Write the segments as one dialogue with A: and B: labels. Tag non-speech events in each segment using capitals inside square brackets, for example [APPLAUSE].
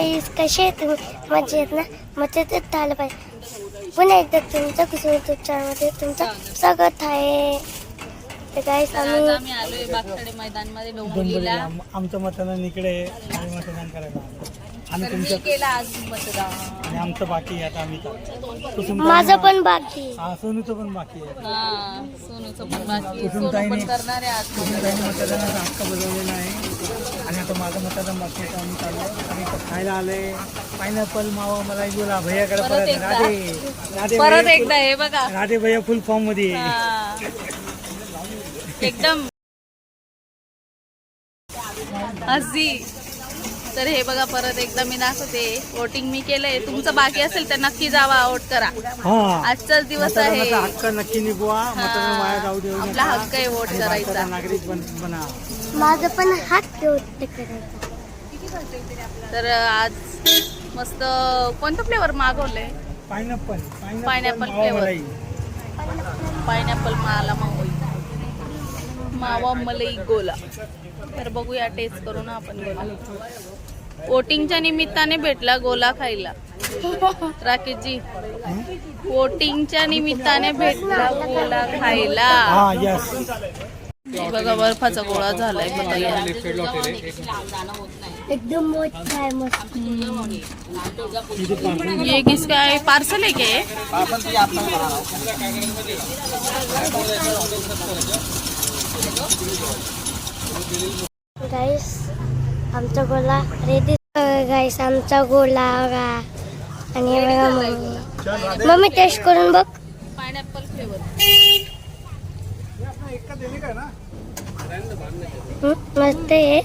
A: गाईस कसे आहे तुम्ही मजेत ना मजेतच आलं पाहिजे पुन्हा एकदा तुमचं कुसुम युट्यूब चॅनलमध्ये तुमचं स्वागत आहे तर गाईस
B: आज
A: आम्ही
B: आम्ही आलोय बागखेडे मैदानमध्ये
C: डोंबिवलीला
B: डोंबिवलीला
C: आम- आमचं मतदान इकडे आहे आम्ही मतदान करायला आलो. तुमचं
B: केलं आज मतदान
C: आणि आमचं बाकी आहे आता आम्ही. कुसुम
A: माझं पण बाकी आहे.
C: हा सोनूचं पण बाकी आहे
B: हा सोनूचं पण बाकी आहे.
C: कुठून
B: सोनू
C: काही
B: पण
C: नाही.
B: करणार आहे आज
C: कुसुमताईने मतदानाचा हक्क बजावलेला आहे आणि आता माझं मतदान बाकी आहे तर आम्ही चाललो इथं खायला आलोय पायनॅपल मावा मला बोला भैयाकडे
B: परत
C: परत
B: एकदा.
C: राधे राधे
B: परत
C: भैया
B: एकदा हे बघा.
C: फुल- राधे भैया फुल फॉर्ममध्ये.
B: हा. एकदम. हसी तर हे बघा परत एकदा मी दाखवते. वोटिंग मी केलंय. तुमचं बाकी असेल तर नक्की जावा वोट करा.
C: हा.
B: आजचाच दिवस आहे.
C: मतदानाचा हक्क नक्की निभवा. मतदान वाया जाऊ देऊ
B: आपला
C: नका.
B: हक्क आहे वोट
C: आणि
B: करायचा.
C: भारताचा नागरिक बन बना.
A: माझं पण हात घेऊन करायचा.
B: तर आज मस्त कोणतं फ्लेवर मागवलंय?
C: पायनॅपल.
B: flavor.
C: मलाई.
B: पायनॅपल माला मावई मावा मलई गोला. तर बघूया टेस्ट करू ना आपण गोला. वोटिंगच्या निमित्ताने भेटला गोला खायला. राकेशजी वोटिंगच्या निमित्ताने भेटला [LAUGHS] गोला खायला.
C: यस
B: बघा बर्फाचा गोळा झालाय बघा या.
A: एकदम मोठा आहे मस्त.
B: ये किसका है पार्सल है क्या? ये?
A: गाईस आमचा गोला रेडी गाईस आमचा गोला बघा. आणि बघा मम्मी. मम्मी टेस्ट करून बघ.
B: पायनॅपल फ्लेवर
A: मस्त आहे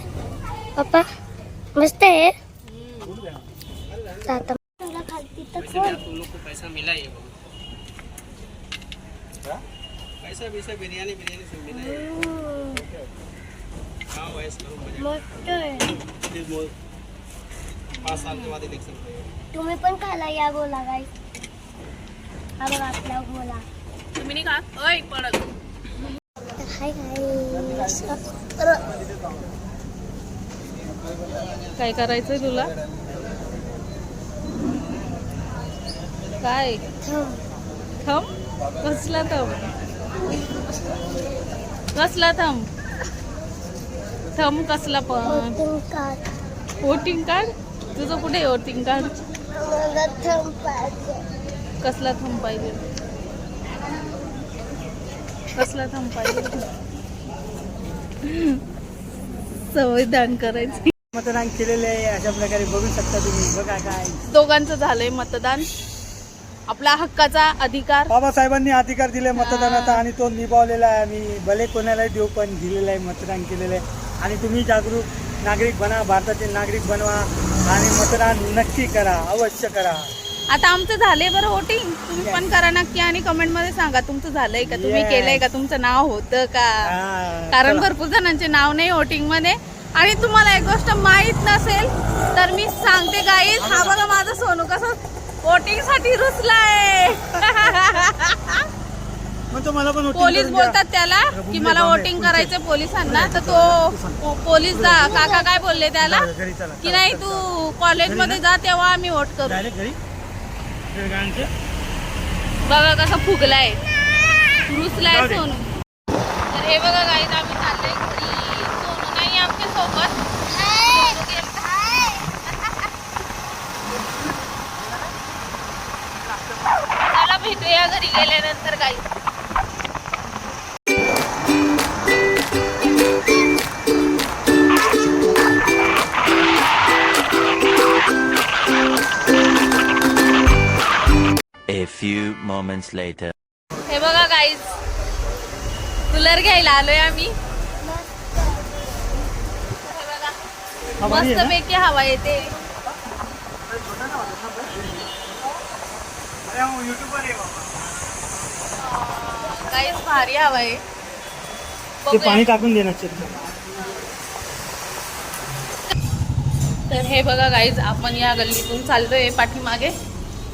A: पप्पा मस्त आहे आता
D: पैसा मिला ये पैसा वैसा बिरयानी बिरयानी सब मिला है हाँ वैसे करो मजा
A: मस्त आहे
D: फिर वो पाँच साल के बाद ही देख सकते हो
A: तुम्ही पण खाला या हा बघा आपला गोला.
B: तुम्ही नाही ओय पडत
A: हाय गाईस
B: काय करायचंय तुला? काय? थम कसला थम कसला थम थम कसला पण. वोटिंग कार्ड तुझं कुठे आहे वोटिंग कार्ड कसला थम पाहिजे? कसला थम पाहिजे? संविधान करायचं.
C: मतदान केलेले आहे अशा प्रकारे बघू शकता तुम्ही. बघा काय
B: दोघांचं झालंय मतदान. आपला हक्काचा अधिकार.
C: बाबासाहेबांनी अधिकार दिले मतदानाचा आणि तो निभावलेला आहे. आम्ही भले कोणालाही देऊ पण दिलेलं आहे मतदान केलेलं आहे. आणि तुम्ही जागरूक नागरिक बना भारताचे नागरिक बनवा आणि मतदान नक्की करा अवश्य करा.
B: आता आमचं झालंय बरं वोटिंग तुम्ही पण करा नक्की आणि कमेंटमध्ये सांगा तुमचं झालंय का? तुम्ही
C: Yes.
B: केलंय का? तुमचं नाव होतं का?
C: हा,
B: कारण
C: चला.
B: भरपूर जणांचे नाव नाही वोटिंगमध्ये. आणि तुम्हाला एक गोष्ट माहीत नसेल तर मी सांगते गाईज हा बघा माझा सोनू कसं वोटिंगसाठी रुचलाय
C: मग तो मला पण voting
B: पोलीस
C: करून द्या.
B: बोलतात त्याला की मला वोटिंग
C: तुमचे.
B: करायचंय पोलिसांना तर तो पोलीस काका काय बोलले त्याला?
C: चला, घरी चला.
B: की नाही तू कॉलेजमध्ये जा. तेव्हा आम्ही वोट करू.
C: डायरेक्ट घरी? गिरगांचे?
B: बघा कसा फुगलाय रुसलाय. सोनू तर हे बघा गाईज आम्ही चाललोय घरी सोनू नाही आमच्यासोबत. चला भेटूया घरी गेल्यानंतर गाईज
E: few moments later.
B: हे बघा गाईज कूलर घ्यायला आलोय आम्ही मस्त? पैकी हवा येते. गाईज भारी हवा आहे
C: ते. पाणी टाकून देणार.
B: तर हे बघा गाईज आपण या गल्लीतून चाललोय पाठीमागे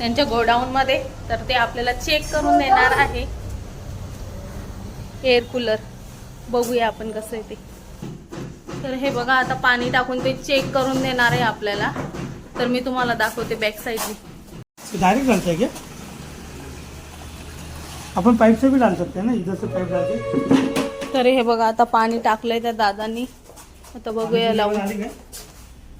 B: त्यांच्या गोडाऊन मध्ये तर ते आपल्याला चेक करून देणार आहे. एअर कूलर बघूया आपण कसं आहे ते. तर हे बघा आता पाणी टाकून ते चेक करून देणार आहे आपल्याला. तर मी तुम्हाला दाखवते बॅक साईडने
C: डायरेक्ट घालताय का? आपण पाईपचं बी डाल सकते ना? इधर से पाईप डालते
B: तर हे बघा आता पाणी टाकलंय त्या दादांनी. आता बघूया लावून.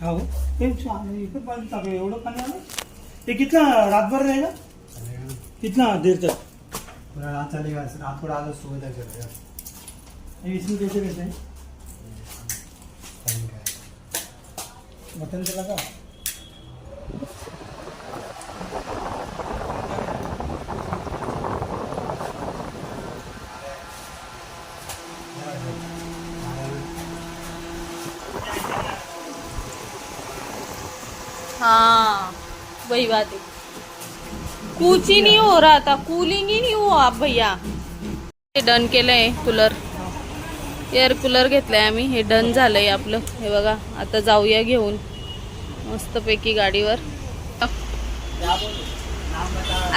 C: हो. एवढं पाणी ते कितना रातभर रहेगा? कितना देर तक?
F: रात चलेगा रात को आगे सुबह तक चलेगा।
C: इसमें कैसे रहते
F: टाइम का है?
C: बटन चला का
B: हाँ। वही बात है। कुछ ही नहीं हो रहा था कूलिंग ही नहीं हुआ आप भैया। हे डन केलंय कूलर एअर कूलर घेतलंय आम्ही हे डन झालंय आपलं। हे बघा आता जाऊया घेऊन मस्तपैकी गाडीवर।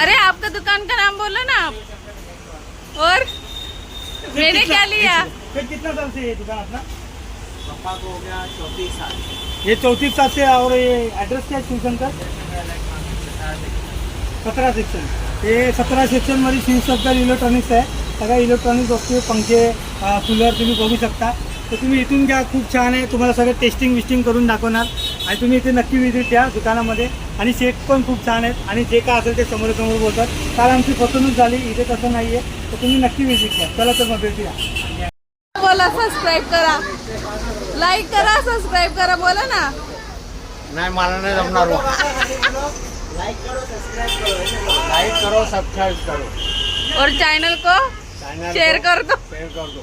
B: अरे आपका दुकान का नाम बोलो ना आप। और? मैंने क्या लिया?
C: फिर कितना साल से ये दुकान अपना?
D: पापा को हो गया चौतीस साल।
C: ये चौतीस सात से और ये एड्रेस क्या है ट्यूशन का? सतरा सेक्शन हे सतरा सेक्शनमध्ये शिवशंकर इलेक्ट्रॉनिक्स आहे सगळ्या इलेक्ट्रॉनिक्स वस्तू पंखे कूलर तुम्ही बघू शकता। तर तुम्ही इथून घ्या खूप छान आहे. तुम्हाला सगळं टेस्टिंग विस्टिंग करून दाखवणार. आणि तुम्ही इथे नक्की विजिट द्या दुकानामध्ये. आणि सेट पण खूप छान आहेत. आणि जे काय असेल ते समोरासमोर बोलतात. काल आमची फसवणूक झाली इथे तसं नाही आहे तर तुम्ही नक्की विजिट द्या चला तर मग भेटूया.
B: बोला सबस्क्राईब करा. लाईक करा सबस्क्राईब करा बोला ना.
F: नहीं माना नहीं जमना रो
D: लाइक करो सब्सक्राइब करो
F: लाइक करो सब्सक्राइब करो.
B: और चैनल को
F: चैनल
B: शेयर
F: को
B: कर दो.
F: शेयर कर दो.